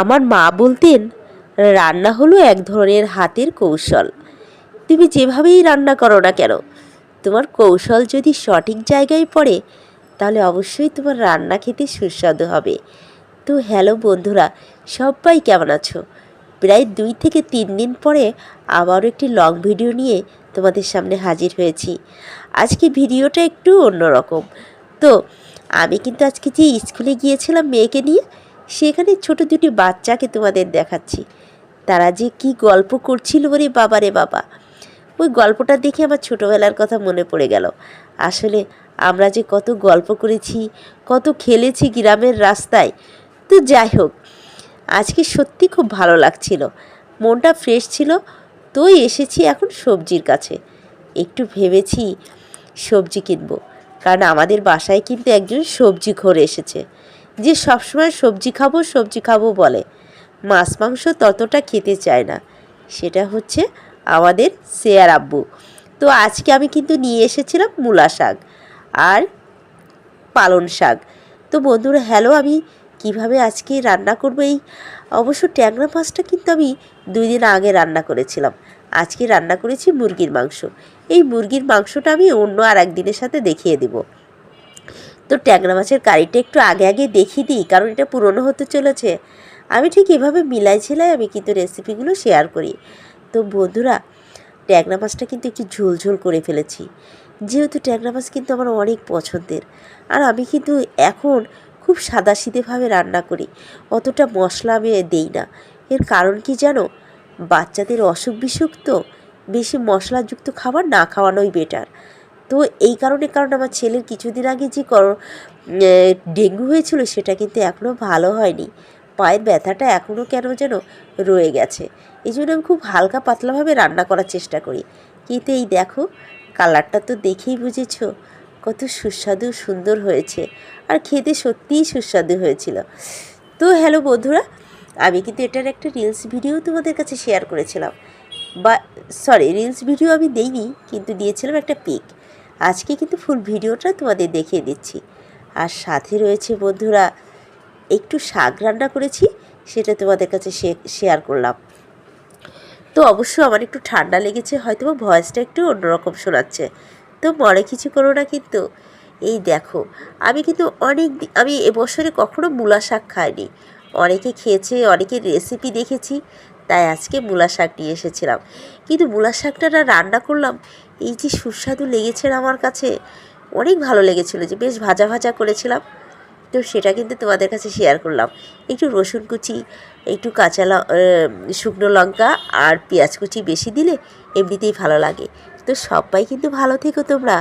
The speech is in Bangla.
আমার মা বলতেন, রান্না হলো এক ধরনের হাতের কৌশল। তুমি যেভাবেই রান্না করো না কেন, তোমার কৌশল যদি সঠিক জায়গায় পড়ে, তাহলে অবশ্যই তোমার রান্না খেতে সুস্বাদু হবে। তো হ্যালো বন্ধুরা, সবাই কেমন আছো? প্রায় দুই থেকে তিন দিন পরে আবারও একটি লং ভিডিও নিয়ে তোমাদের সামনে হাজির হয়েছি। আজকে ভিডিওটা একটু অন্যরকম। তো, আমি কিন্তু আজকে যে স্কুলে গিয়েছিলাম মেয়েকে নিয়ে সেখানে ছোট দুটি বাচ্চাকে তোমাদের দেখাচ্ছি। তারা যে কি গল্প করছিল ওরে বাবা রে বাবা। ওই গল্পটা দেখে আমার ছোটোবেলার কথা মনে পড়ে গেল। আসলে আমরা যে কত গল্প করেছি, কত খেলেছি গ্রামের রাস্তায়, তো যাই হোক, আজকে সত্যি খুব ভালো লাগছিল। মনটা ফ্রেশ ছিল তো এসেছি এখন সবজির কাছে। একটু ভেবেছি সবজি কিনবো, কারণ আমাদের বাসায় কিন্তু একজন সবজি ঘরে এসেছে। যে সবসময় সবজি খাব সবজি খাব বলে। মাছ, মাংস ততটা খেতে চায় না। সেটা হচ্ছে আমাদের শেয়ার আব্বু। তো আজকে আমি কিন্তু নিয়ে এসেছিলাম মূলা শাক আর পালন শাক। তো বন্ধুরা, হ্যালো, আমি কীভাবে আজকে রান্না করব এই? অবশ্য ট্যাংরা মাছটা কিন্তু আমি দুই দিন আগে রান্না করেছিলাম। আজকে রান্না করেছি মুরগির মাংস। এই মুরগির মাংসটা আমি অন্য আর একদিনের সাথে দেখিয়ে দেবো। তো ট্যাংরা মাছের কারিটা একটু আগে আগে দেখিয়ে দিই, কারণ এটা পুরনো হতে চলেছে। আমি ঠিক এভাবে মিলাই ছিলাই আমি কিন্তু রেসিপিগুলো শেয়ার করি। তো বন্ধুরা, ট্যাংরা মাছটা কিন্তু একটু ঝোল ঝোল করে ফেলেছি। যেহেতু ট্যাংরা মাছ কিন্তু আমার অনেক পছন্দের, আর আমি কিন্তু এখন খুব সাদাসিধেভাবে রান্না করি, অতটা মশলা আমি দেই না। এর কারণ কি জানো? বাচ্চাদের অসুখ বিসুখ তো, বেশি মশলাযুক্ত খাবার না খাওয়ানোই বেটার তো এই কারণে, কারণ আমার ছেলের কিছুদিন আগে যে কর ডেঙ্গু হয়েছিল সেটা কিন্তু এখনও ভালো হয়নি। পায়ের ব্যথাটা এখনও কেন যেন রয়ে গেছে। এই জন্য আমি খুব হালকা পাতলাভাবে রান্না করার চেষ্টা করি। কিন্তু এই দেখো, কালারটা তো দেখেই বুঝেছ, কত সুস্বাদু, সুন্দর হয়েছে। আর খেতে সত্যিই সুস্বাদু হয়েছিল। তো হ্যালো বন্ধুরা, আমি কিন্তু এটার একটা রিলস ভিডিও তোমাদের কাছে শেয়ার করেছিলাম। বা, সরি, রিলস ভিডিও আমি দেইনি, কিন্তু দিয়েছিলাম একটা পিক। আজকে কিন্তু ফুল ভিডিওটা তোমাদের দেখিয়ে দিচ্ছি। আর সাথে রয়েছে বন্ধুরা, একটু শাক রান্না করেছি, সেটা তোমাদের কাছে শেয়ার করলাম। তো অবশ্য আমার একটু ঠান্ডা লেগেছে হয়তো ভয়েসটা একটু অন্যরকম শোনাচ্ছে। তো মনে কিছু করো না কিন্তু। এই দেখো, আমি কিন্তু অনেক আমি এবছরে কখনো মূলা শাক খাইনি। অনেকে খেয়েছে অনেকের রেসিপি দেখেছি। তাই আজকে মূলা শাক নিয়ে এসেছিলাম। কিন্তু মূলা শাকটা না রান্না করলাম, এই যে সুস্বাদু লেগেছে আমার কাছে, অনেক ভালো লেগেছিলো যে বেশ ভাজা ভাজা করেছিলাম। তো সেটা কিন্তু তোমাদের কাছে শেয়ার করলাম। একটু রসুন কুচি, একটু কাঁচা শুকনো লঙ্কা আর পেঁয়াজ কুচি বেশি দিলে এমনিতেই ভালো লাগে। তো সবাই কিন্তু ভালো থেকো তোমরা।